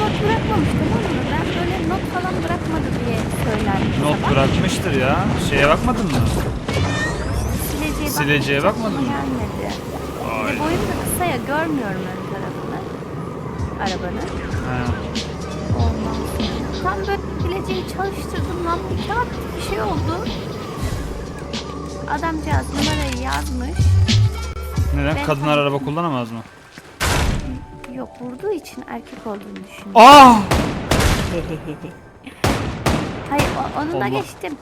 not bırakmamış tamam mı? Ben böyle not falan bırakmadı diye söylendim. Not bırakmıştır ya. Şeye bakmadın mı? Sileceğe, Sileceğe bakmadın mı? Gelmedi. Ay. Boyum da kısa ya görmüyorum ön tarafını. Arabanın. He. Olmaz. Tam böyle sileceği çalıştırdım lan bir kağıt bir şey oldu. Adamcağız numarayı yazmış. Neden? Ben- Kadınlar araba kullanamaz mı? Yok vurduğu için erkek olduğunu düşündüm. Ah! Hayır o- onu da Allah. geçtim.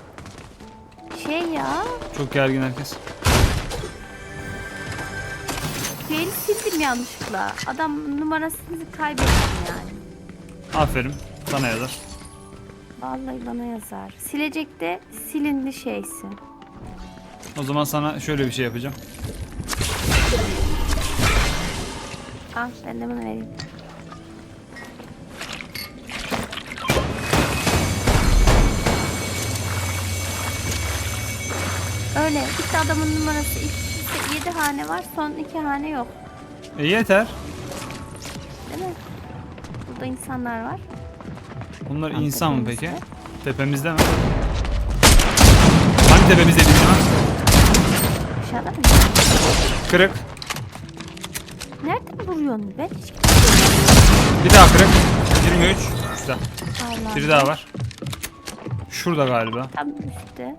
Şey ya, Çok gergin herkes. şeyini sildim yanlışlıkla. Adam numarasını kaybettim yani. Aferin. Sana yazar. Vallahi bana yazar. Silecekte silindi şeysi. O zaman sana şöyle bir şey yapacağım. Al ben de bunu vereyim. Öyle. İşte adamın numarası işte 7 hane var, son 2 hane yok. E yeter. Değil mi? Burada insanlar var. Bunlar Tam insan mı tepemizde. peki? Tepemizde mi? Hangi tepemizde bizim lan? Aşağıda mı? Kırık. Vuruyorsun be? Bir daha kırık. 23. Güzel. Allah. Biri daha var. Şurada galiba. Tam üstte.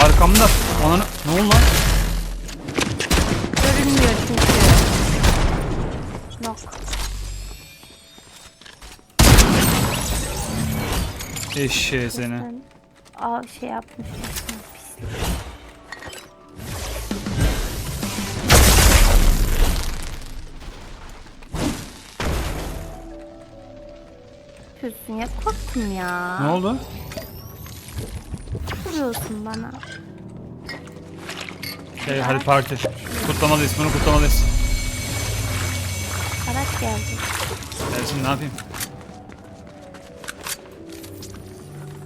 Arkamda. Ananı... Ne oldu lan? Görünmüyor çünkü. Yok. Eşeğe seni. Sen- Aa şey yapmış. Pislik. Yapıyorsun ya korktum ya. Ne oldu? Vuruyorsun bana. Hey, hadi parti. Kutlamalıyız. Bunu kutlamalıyız. Araç geldi. Ben şimdi ne yapayım?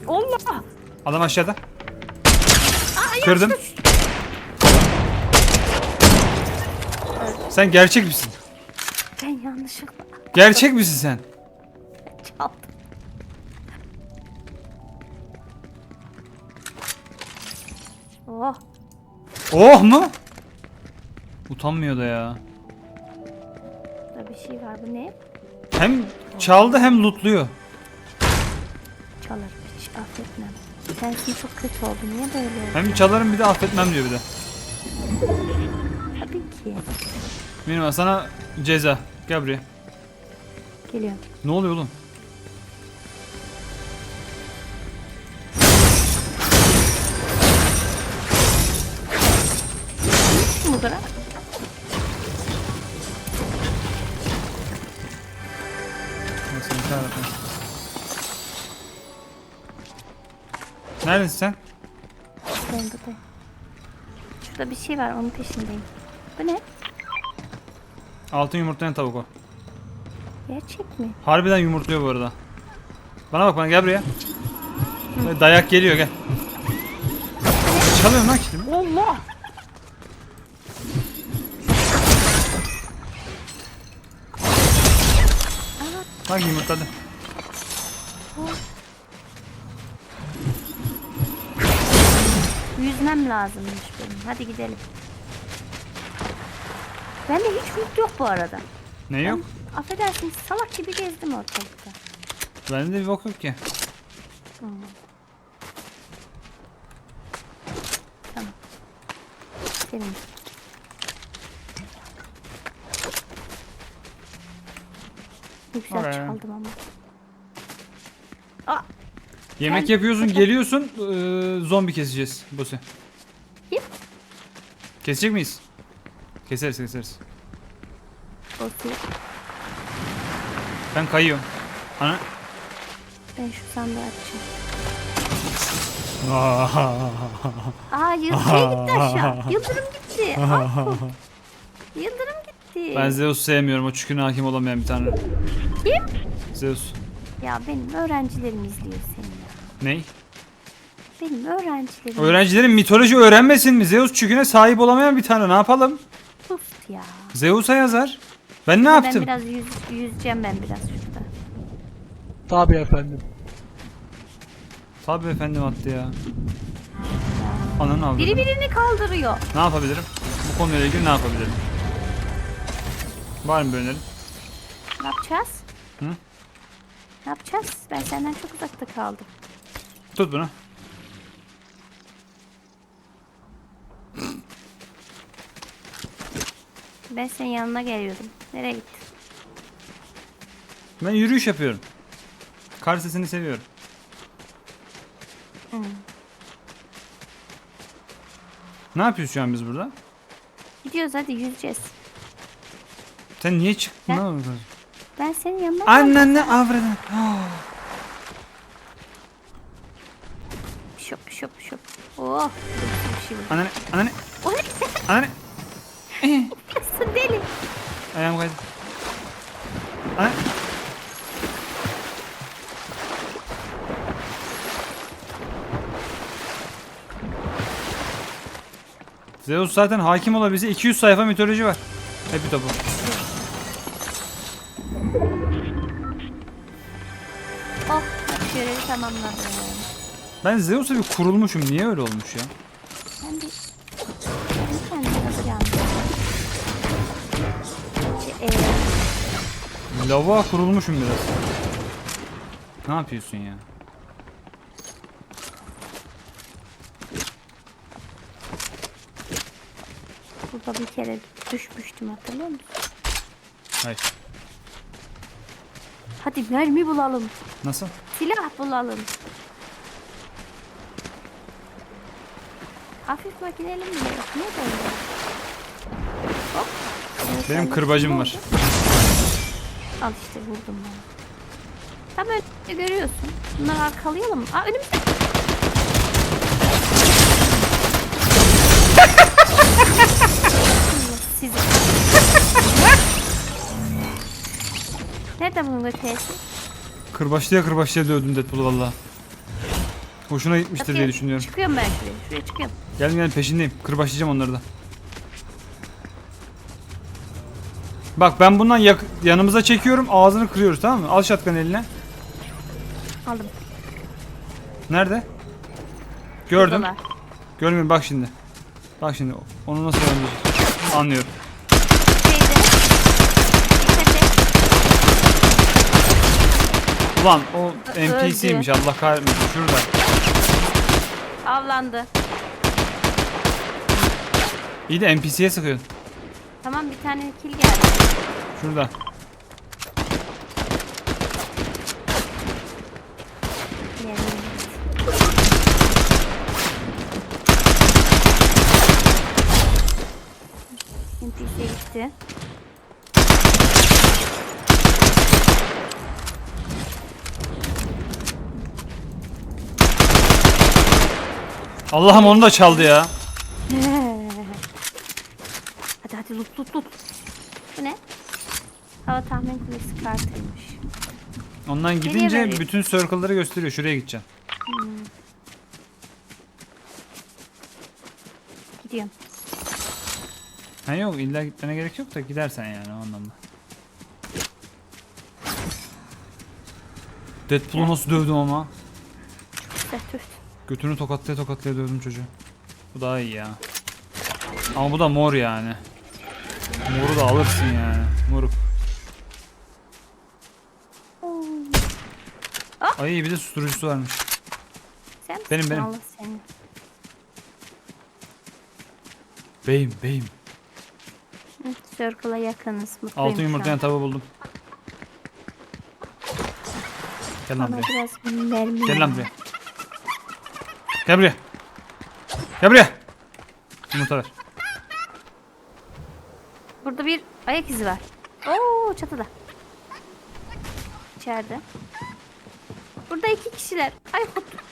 Allah! Adam aşağıda. Kırdım. Sen gerçek misin? Ben yanlışlıkla Gerçek misin sen? çaldım. Oh! Oh mu? Utanmıyor da ya. Burada bir şey var. Bu ne? Hem çaldı hem lootluyor. Çalar. Hiç affetmem. Sensin çok kötü oldu. Niye böyle oldu? Hem çalarım bir de affetmem diyor bir de. Tabii ki. Benim sana ceza. Gel buraya. Geliyorum. Ne oluyor oğlum? Tane yapayım? Neredesin sen? Ben buradayım. Şurada bir şey var. Onun peşindeyim. Bu ne? Altın yumurtlayan tavuk o. Gerçek mi? Harbiden yumurtluyor bu arada. Bana bak bana gel buraya. Dayak geliyor gel. Çalıyorum lan kilimi. Allah! Bak yumurtladı. Yüzmem lazımmış benim. Hadi gidelim. Bende hiç mut yok bu arada. Ne yok? Ben, affedersiniz salak gibi gezdim ortalıkta. Bende de bir bok yok ki. Tamam. Senin. Güzel Oraya. çaldım ama. Aa, Yemek Gel. yapıyorsun geliyorsun eee, zombi keseceğiz Buse. Kim? Kesecek miyiz? Keseriz keseriz. Bosu. Ben kayıyorum. Ana. Ben şu sandığı açacağım. Aa yıldırım gitti aşağı. Yıldırım gitti. Aa, Yıldırım gitti. ben Zeus sevmiyorum o çüküne hakim olamayan bir tane. Kim? Zeus. Ya benim öğrencilerim izliyor seni. Ney? Benim öğrencilerim. Öğrencilerin mitoloji öğrenmesin mi? Zeus çüküne sahip olamayan bir tane ne yapalım? Sus ya. Zeus'a yazar. Ben ne Ben yaptım? biraz yüz, yüzeceğim ben biraz şurada. Tabii efendim. Tabii efendim attı ya. Ananı avradım. Biri birini kaldırıyor. Ne yapabilirim? Bu konuyla ilgili ne yapabilirim? Var mı bir önerin? Ne yapacağız? Hı? Ne yapacağız? Ben senden çok uzakta kaldım. Tut bunu. Ben senin yanına geliyordum. Nereye gittin? Ben yürüyüş yapıyorum. Kar sesini seviyorum. Hı. Ne yapıyoruz şu an biz burada? Gidiyoruz hadi yüzeceğiz. Sen niye çıktın Ben- lan? Ben senin yanına geldim. Annenle avradın. Şop şop şop. Oh. Bir şey var. Anne, anne, Oy. anne. Nasıl deli? Ayağım kaydı. Anne. Zeus zaten hakim olabilse 200 sayfa mitoloji var. Hepi topu. Oh. Bak görevi tamamladım. Ben Zeus'a bir kurulmuşum. Niye öyle olmuş ya? Ben bir... Ben kendime hazır yandım. Ee, Lava kurulmuşum biraz. Ne yapıyorsun ya? burada bir kere düşmüştüm hatırlıyor musun? Hayır. Hadi mermi bulalım. Nasıl? Silah bulalım. Hafif makineli mi? Ne böyle? Hop. Benim kırbacım ne var. Al işte vurdum ben. Tam öyle görüyorsun. Bunları arkalayalım? Aa önümüzde. Nerede bunun ötesi? Kırbaçlıya kırbaçlıya dövdüm Deadpool'u valla. Hoşuna gitmiştir diye Bakayım, düşünüyorum. Çıkıyorum ben şuraya. Şuraya çıkıyorum. Gel gel peşindeyim. Kırbaçlayacağım onları da. Bak ben bundan yak- yanımıza çekiyorum ağzını kırıyoruz tamam mı? Al şatkan eline. Aldım. Nerede? Gördüm. Buradalar. Görmüyorum bak şimdi. Bak şimdi onu nasıl öldürecek? Anlıyorum. Ulan o NPC'ymiş Allah kahretmesin şurada. Avlandı. İyi de NPC'ye sıkıyorsun. Tamam bir tane kill geldi. Şurada. NPC gitti. Allah'ım onu da çaldı ya. hadi hadi loot loot loot. Bu ne? Hava tahmin kulesi kartıymış. Ondan gidince bütün circle'ları gösteriyor. Şuraya gideceğim. Gidiyorum. Ha yok illa gitmene gerek yok da gidersen yani o anlamda. Deadpool'u nasıl dövdüm ama. Götünü tokatlaya tokatlaya dövdüm çocuğu. Bu daha iyi ya. Ama bu da mor yani. Moru da alırsın yani. Moruk. Ah! Ay bir de susturucusu varmış. Sen misin? Benim, benim. Allah seni. Beyim beyim. Hı, Circle'a yakınız. Mutluyum Altın şu yumurtlayan an. tava buldum. Gel lan Bana buraya. biraz mermi Gel lan buraya. Gel buraya. Gel buraya. Yumurta ver. Burada bir ayak izi var. Oo çatıda. İçeride. Burada iki kişiler. Ay.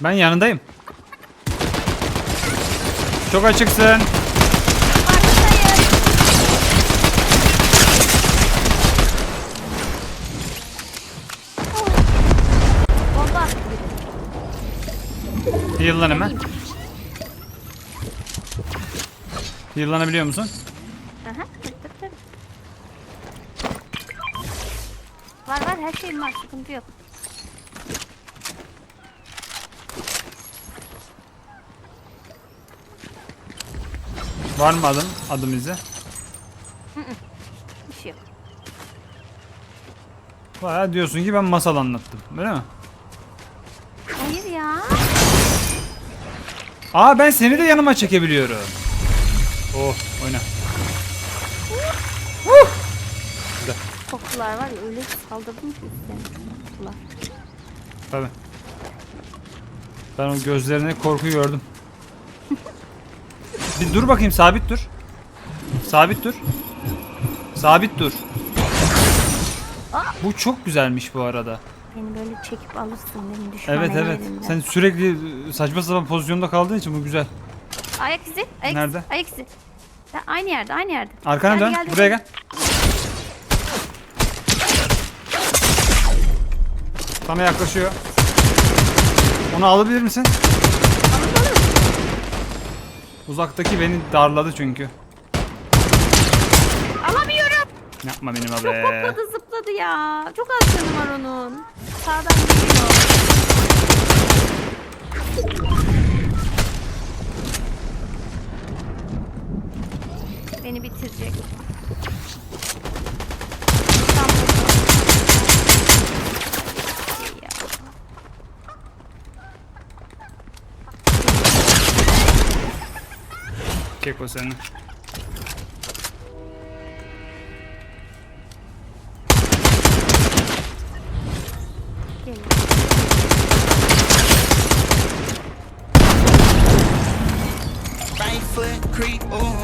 Ben yanındayım. Çok açıksın. Arkadayım. Oh. Bomba attı biri. Heal'lan hemen. Heal'lanabiliyor musun? Aha. Tık tık tık. her şeyim var sıkıntı yok. Var mı adım? Adım izi? Bir şey yok. Baya diyorsun ki ben masal anlattım. Öyle mi? Aa ben seni de yanıma çekebiliyorum. Oh oyna. Kokular var ya öyle saldırdım ki üstlerine. Kokular. Tabi. Ben o gözlerine korku gördüm. Bir dur bakayım sabit dur. Sabit dur. Sabit dur. Bu çok güzelmiş bu arada. Beni böyle çekip alırsın benim düşman Evet evet. ellerimden. Sen sürekli saçma sapan pozisyonda kaldığın için bu güzel. Ayak izi. Ayak Nerede? Izi, ayak izi. Ya aynı yerde aynı yerde. Arkana Geldi, dön. geldi, Buraya gel. Sana yaklaşıyor. Onu alabilir misin? Uzaktaki beni darladı çünkü. Alamıyorum. Yapma benim Çok abi. hopladı zıpladı ya. Çok az canı var onun. Sağdan geliyor. Beni bitirecek. Keko senin.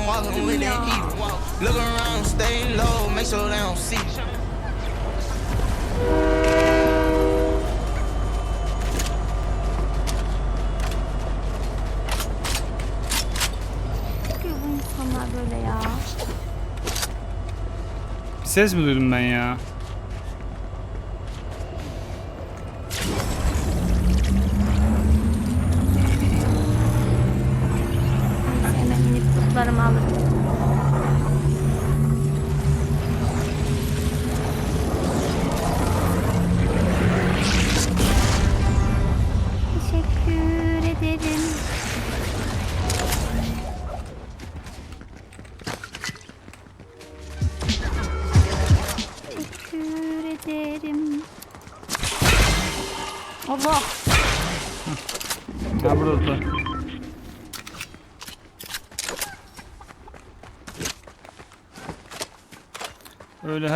Ooh, walking with that heat. Look around, stay low, make sure they don't see. Ses mi duydum ben ya?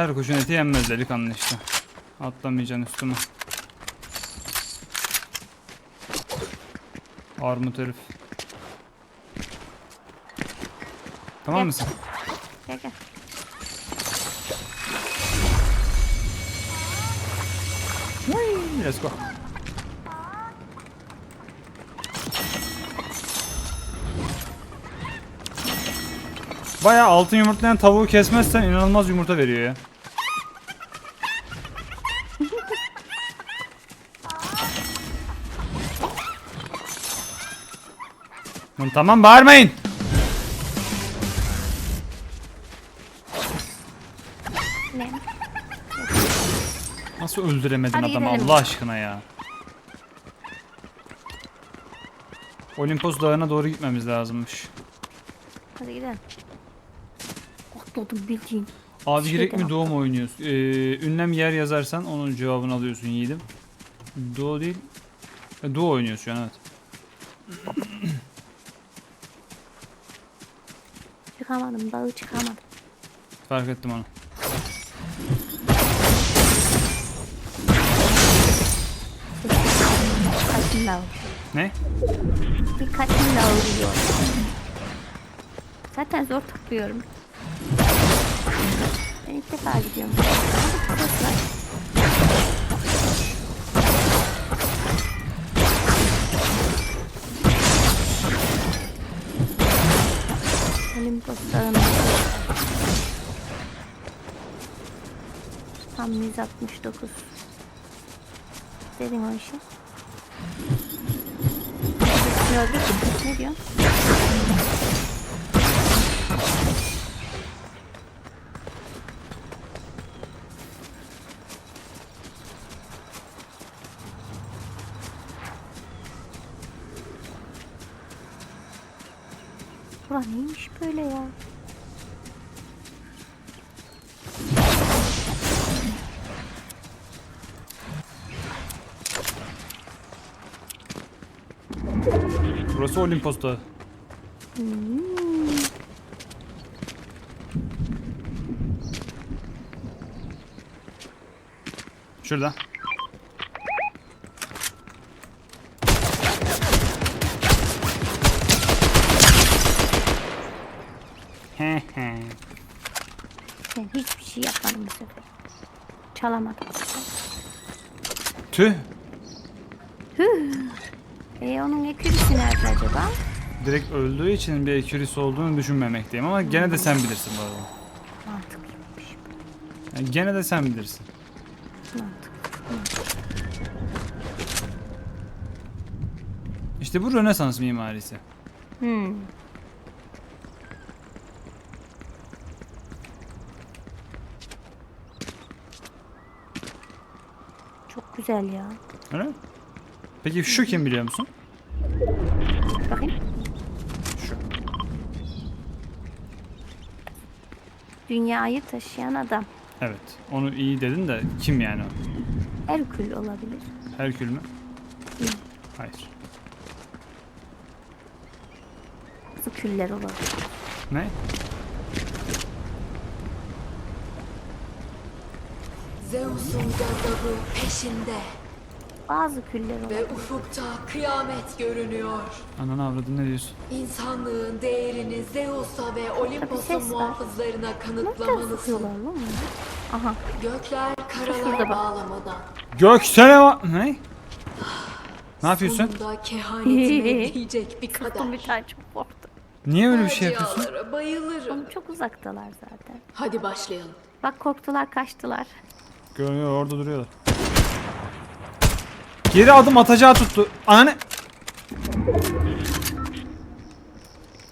Her kuşun eti yenmez delikanlı işte. Atlamayacaksın üstüme. Armut herif. Tamam Gel. mısın? Gel gel. Whee, Let's go. Bayağı altın yumurtlayan tavuğu kesmezsen inanılmaz yumurta veriyor ya. Tamam bağırmayın. Ne? Nasıl öldüremedin Hadi adamı gidelim. Allah aşkına ya. Olimpos dağına doğru gitmemiz lazımmış. Hadi gidelim. Atladım bildiğin. Abi Şey direkt mi bak. doğu mu oynuyorsun? Ee, ünlem yer yazarsan onun cevabını alıyorsun yiğidim. Doğu değil. E, doğu oynuyorsun şu an evet. Çıkamadım dağı çıkamadım. Fark ettim onu. Kaçın Ne? Bir kaçın vuruyor. Zaten zor tıklıyorum. Ben ilk defa gidiyorum. Hadi Dağı'nda. Tam 169. Dedim o işi. Ne diyorsun? Bura neymiş böyle ya? Burası Olimpos Dağı. Şurada. He he. Ben hiçbir şey yapmadım bu sefer. Çalamadım. Tüh. E onun ekürisi nerede acaba? Direkt öldüğü için bir ekürisi olduğunu düşünmemekteyim ama gene de sen bilirsin bu arada. Mantıklıymış. Yani gene de sen bilirsin. Mantıklı. İşte bu Rönesans mimarisi. Hmm. Çok güzel ya. Öyle mi? Peki şu kim biliyor musun? Bakayım. Şu. Dünyayı taşıyan adam. Evet. Onu iyi dedin de kim yani o? Herkül olabilir. Herkül mü? Hayır. Nasıl küller olabilir? Ne? Zeus'un gazabı peşinde Bazı küller olabilir. ve ufukta kıyamet görünüyor. Ananı avradın ne diyorsun? İnsanlığın değerini Zeus'a ve Olimpos'un ses var. muhafızlarına Nereden kanıtlamalısın. sıkıyorlar lan bunu? Aha. Gökler Şurada karalara bak. bağlamadan. Göksene va... Ne? Ne yapıyorsun? Sonunda kehanetime diyecek bir Sıktım kader. bir tane çok korktum. Niye öyle bir şey yapıyorsun? Facialara bayılırım. Oğlum çok uzaktalar zaten. Hadi başlayalım. Bak korktular kaçtılar. Görünüyor orada duruyorlar. Geri adım atacağı tuttu. Anne.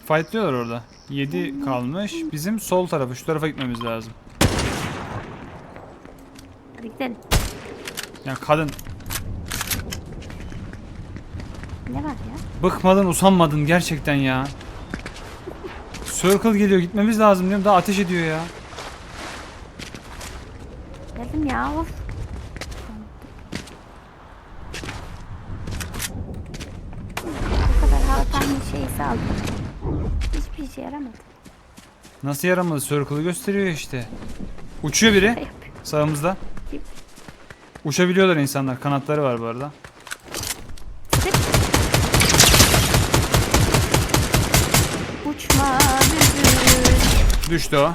Fightlıyorlar orada. 7 kalmış. Bizim sol tarafı, şu tarafa gitmemiz lazım. Hadi gidelim. Ya kadın Ne var ya? bıkmadın, usanmadın gerçekten ya. Circle geliyor, gitmemiz lazım diyorum. Daha ateş ediyor ya. Geldim ya of. Bu kadar hatanın şeysi aldım. Hiçbir işe yaramadı. Nasıl yaramadı? Circle'ı gösteriyor işte. Uçuyor biri Şey sağımızda. Uçabiliyorlar insanlar. Kanatları var bu arada. Uçma bülbül. Düştü o.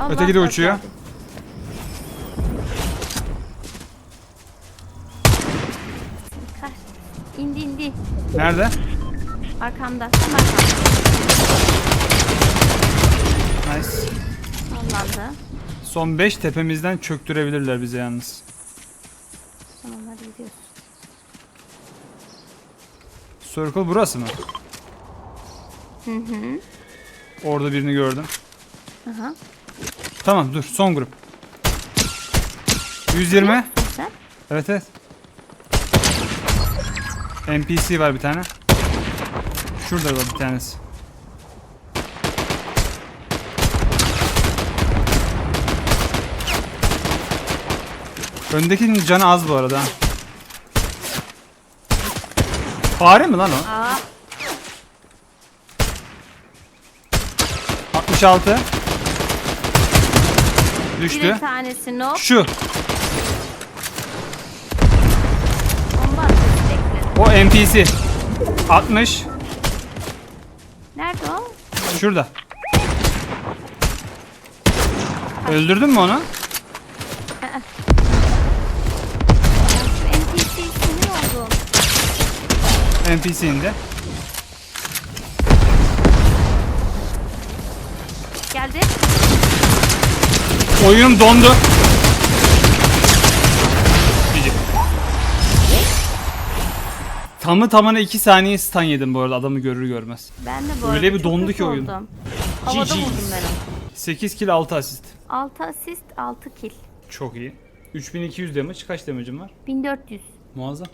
Allah Öteki de uçuyor. geldi. İndi indi. Nerede? Arkamda. Tam arkamda. Nice. Sallandı. Son 5 tepemizden çöktürebilirler bize yalnız. Tamam hadi gidiyoruz. Circle burası mı? Hı hı. Orada birini gördüm. Aha. Tamam dur son grup. 120. Sen? Evet evet. NPC var bir tane. Şurada var bir tanesi. Öndekinin canı az bu arada. Fare mi lan o? Aa. 66. Düştü. Bir tanesi no. Şu. O NPC. 60. Nerede o? Şurada. Öldürdün mü onu? NPC sinir oldum. NPC indi. Geldi. Oyunum dondu. Tamı tamına 2 saniye stun yedim bu arada adamı görür görmez. Ben de bu Öyle arada bir çok dondu kötü ki oyun. oldum. Havada GG. vurdum ben onu. 8 kill 6 asist. 6 asist 6 kill. Çok iyi. 3200 damage kaç damage'ım var? 1400. Muazzam.